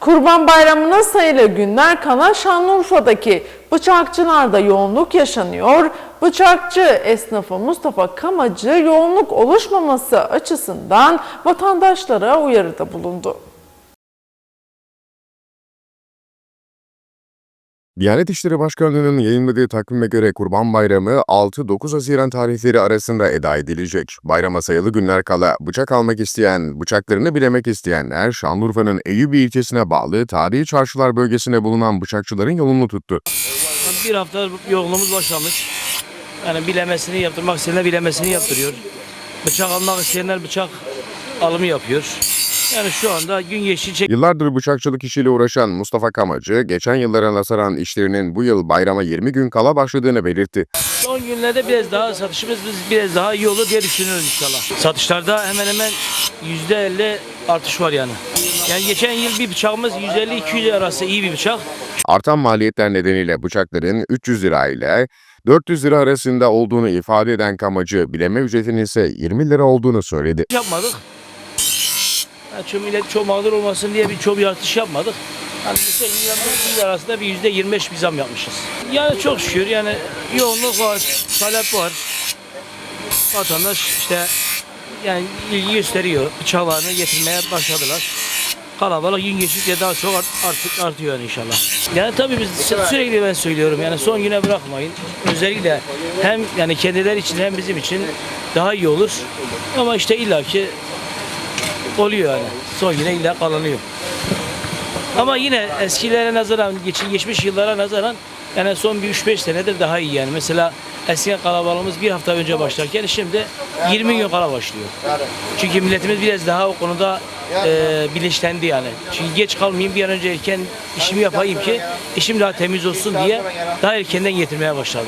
Kurban Bayramı'na sayılı günler kala Şanlıurfa'daki bıçakçılarda yoğunluk yaşanıyor. Bıçakçı esnafı Mustafa Kamacı yoğunluk oluşmaması açısından vatandaşlara uyarıda bulundu. Diyanet İşleri Başkanlığı'nın yayınladığı takvime göre Kurban Bayramı 6-9 Haziran tarihleri arasında eda edilecek. Bayrama sayılı günler kala bıçak almak isteyen, bıçaklarını bilemek isteyenler Şanlıurfa'nın Eyüp ilçesine bağlı tarihi çarşılar bölgesinde bulunan bıçakçıların yolunu tuttu. Bir hafta yolumuz başlamış. Yani bilemesini yaptırmak isteyenler bilemesini yaptırıyor. Bıçak almak isteyenler bıçak alımı yapıyor. Yani şu anda gün çek. Yıllardır bıçakçılık işiyle uğraşan Mustafa Kamacı, geçen yıllara nazaran işlerinin bu yıl bayrama 20 gün kala başladığını belirtti. Son günlerde biraz daha satışımız biz biraz daha iyi olur diye düşünüyoruz inşallah. Satışlarda hemen hemen yüzde elli artış var yani. Yani geçen yıl bir bıçağımız 150-200 arası iyi bir bıçak. Artan maliyetler nedeniyle bıçakların 300 lira ile 400 lira arasında olduğunu ifade eden Kamacı, bileme ücretinin ise 20 lira olduğunu söyledi. yapmadık. Yani çok millet çok mağdur olmasın diye bir çok bir artış yapmadık. Hani yüzde 20 arasında bir yüzde 25 bir zam yapmışız. Yani çok şükür yani yoğunluk var, talep var. Vatandaş işte yani ilgi gösteriyor. Bıçaklarını getirmeye başladılar. Kalabalık gün geçtikçe daha çok art, artık artıyor inşallah. Yani tabii biz sürekli ben söylüyorum yani son güne bırakmayın. Özellikle hem yani kendileri için hem bizim için daha iyi olur. Ama işte illaki oluyor yani. Son güne illa kalanıyor. Ama yine eskilere nazaran, geç, geçmiş yıllara nazaran yani son bir 3-5 senedir daha iyi yani. Mesela eskiden kalabalığımız bir hafta önce başlarken şimdi 20 gün kala başlıyor. Çünkü milletimiz biraz daha o konuda e, bilinçlendi yani. Çünkü geç kalmayayım bir an önce erken işimi yapayım ki işim daha temiz olsun diye daha erkenden getirmeye başladı.